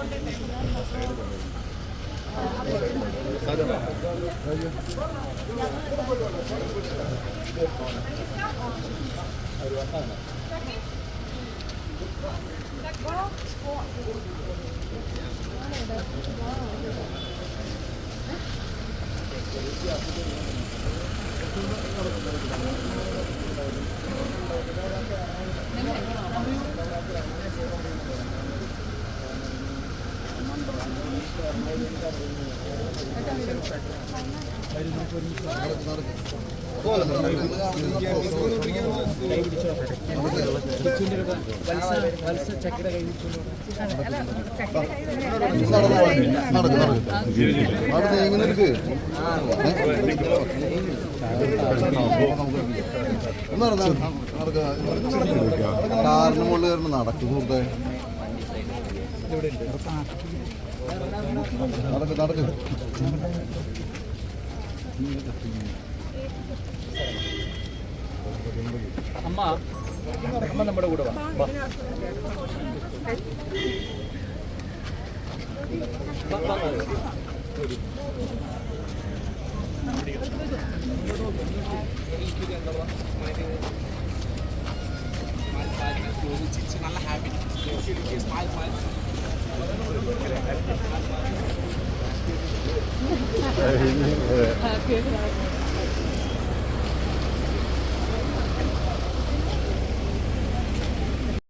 നടക്ക് നടക്ക് കാറിന് നടക്ക് നടക്ക്. അമ്മ അമ്മ നമ്മുടെ കൂടെ വാ വാ. വാ, വാ, വാ.